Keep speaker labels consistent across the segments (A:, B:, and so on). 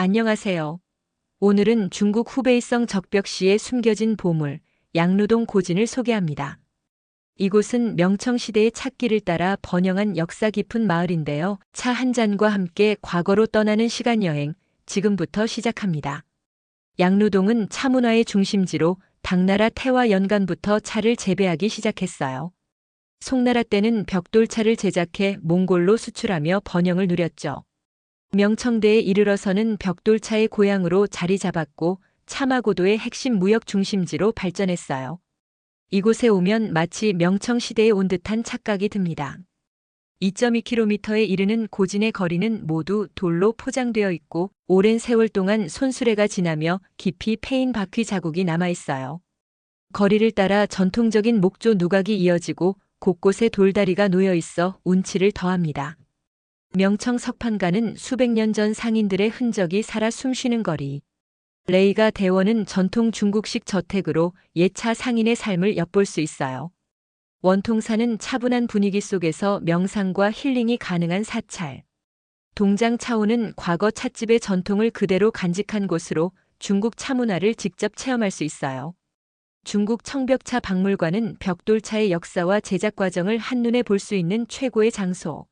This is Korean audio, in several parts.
A: 안녕하세요. 오늘은 중국 후베이성 적벽시에 숨겨진 보물, 양루동 고진을 소개합니다. 이곳은 명청시대의 찾기를 따라 번영한 역사 깊은 마을인데요. 차 한 잔과 함께 과거로 떠나는 시간 여행, 지금부터 시작합니다. 양루동은 차문화의 중심지로 당나라 태화 연간부터 차를 재배하기 시작했어요. 송나라 때는 벽돌차를 제작해 몽골로 수출하며 번영을 누렸죠. 명청대에 이르러서는 벽돌차의 고향으로 자리 잡았고 차마고도의 핵심 무역 중심지로 발전했어요. 이곳에 오면 마치 명청시대에 온 듯한 착각이 듭니다. 2.2km에 이르는 고진의 거리는 모두 돌로 포장되어 있고 오랜 세월 동안 손수레가 지나며 깊이 패인 바퀴 자국이 남아 있어요. 거리를 따라 전통적인 목조 누각이 이어지고 곳곳에 돌다리가 놓여 있어 운치를 더합니다. 명청 석판가는 수백 년 전 상인들의 흔적이 살아 숨쉬는 거리. 레이가 대원은 전통 중국식 저택으로 예차 상인의 삶을 엿볼 수 있어요. 원통사는 차분한 분위기 속에서 명상과 힐링이 가능한 사찰. 동장 차오는 과거 찻집의 전통을 그대로 간직한 곳으로 중국 차 문화를 직접 체험할 수 있어요. 중국 청벽차 박물관은 벽돌차의 역사와 제작 과정을 한눈에 볼 수 있는 최고의 장소.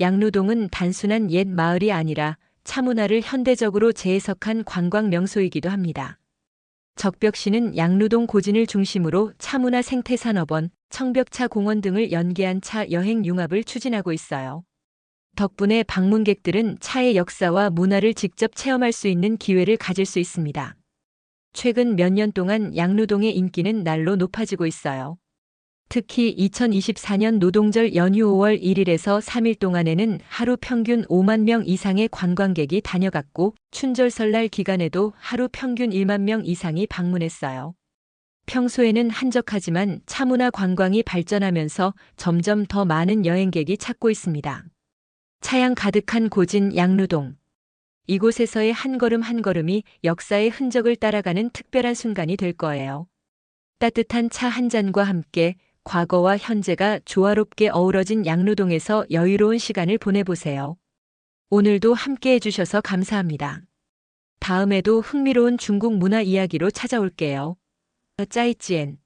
A: 양루동은 단순한 옛 마을이 아니라 차문화를 현대적으로 재해석한 관광 명소이기도 합니다. 적벽시는 양루동 고진을 중심으로 차문화 생태산업원, 청벽차 공원 등을 연계한 차 여행 융합을 추진하고 있어요. 덕분에 방문객들은 차의 역사와 문화를 직접 체험할 수 있는 기회를 가질 수 있습니다. 최근 몇 년 동안 양루동의 인기는 날로 높아지고 있어요. 특히 2024년 노동절 연휴 5월 1일에서 3일 동안에는 하루 평균 5만 명 이상의 관광객이 다녀갔고 춘절 설날 기간에도 하루 평균 1만 명 이상이 방문했어요. 평소에는 한적하지만 차문화 관광이 발전하면서 점점 더 많은 여행객이 찾고 있습니다. 차양 가득한 고진 양루동. 이곳에서의 한 걸음 한 걸음이 역사의 흔적을 따라가는 특별한 순간이 될 거예요. 따뜻한 차 한 잔과 함께 과거와 현재가 조화롭게 어우러진 양루동에서 여유로운 시간을 보내보세요. 오늘도 함께 해주셔서 감사합니다. 다음에도 흥미로운 중국 문화 이야기로 찾아올게요. 짜이찌엔